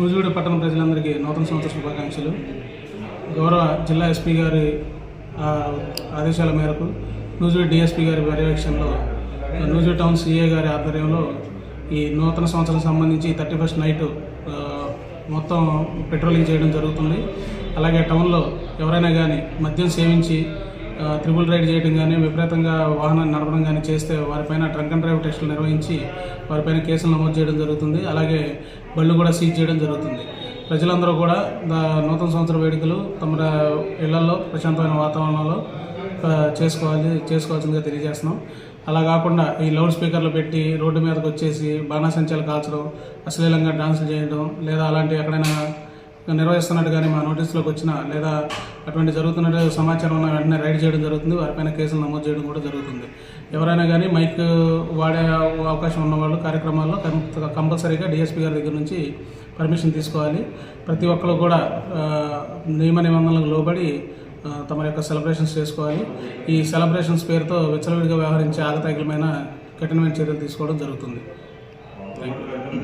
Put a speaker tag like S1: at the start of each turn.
S1: నూజివీడు పట్టణ ప్రజలందరికీ నూతన సంవత్సర శుభాకాంక్షలు. గౌరవ జిల్లా ఎస్పీ గారి ఆదేశాల మేరకు నూజివీడు డిఎస్పీ గారి పర్యవేక్షణలో నూజివీడు టౌన్ సిఏ గారి ఆధ్వర్యంలో ఈ నూతన సంవత్సరం సంబంధించి థర్టీ ఫస్ట్ నైట్ మొత్తం పెట్రోలింగ్ చేయడం జరుగుతుంది. అలాగే టౌన్లో ఎవరైనా కానీ మద్యం సేవించి త్రిబుల్ రైడ్ చేయడం కానీ విపరీతంగా వాహనాన్ని నడపడం కానీ చేస్తే వారిపైన ట్రంక్ అండ్ డ్రైవ్ టెస్టులు నిర్వహించి వారిపైన కేసులు నమోదు చేయడం జరుగుతుంది. అలాగే బళ్ళు కూడా సీజ్ చేయడం జరుగుతుంది. ప్రజలందరూ కూడా దా- నూతన సంవత్సర వేడుకలు తమ ఇళ్ళలో ప్రశాంతమైన వాతావరణంలో చేసుకోవాలి చేసుకోవాల్సిందిగా తెలియజేస్తున్నాం. అలా కాకుండా ఈ లౌడ్ స్పీకర్లు పెట్టి రోడ్డు మీదకి వచ్చేసి బాణాసంచాలు కాల్చడం అశ్లీలంగా డాన్సులు చేయడం లేదా అలాంటి ఎక్కడైనా నిర్వహిస్తున్నట్టు కానీ మా నోటీసులోకి వచ్చిన లేదా అటువంటి జరుగుతున్నట్టు సమాచారం ఉన్న వెంటనే రైడ్ చేయడం జరుగుతుంది. వారిపైన కేసులు నమోదు చేయడం కూడా జరుగుతుంది. ఎవరైనా కానీ మైక్ వాడే అవకాశం ఉన్నవాళ్ళు కార్యక్రమాల్లో కంపల్సరీగా డిఎస్పీ గారి దగ్గర నుంచి పర్మిషన్ తీసుకోవాలి. ప్రతి ఒక్కరు కూడా నియమ నిబంధనలకు లోబడి తమ యొక్క సెలబ్రేషన్స్ చేసుకోవాలి. ఈ సెలబ్రేషన్స్ పేరుతో విచ్చలవిడిగా వ్యవహరించే ఆగతాయికమైన కఠినమైన చర్యలు తీసుకోవడం జరుగుతుంది. Thank you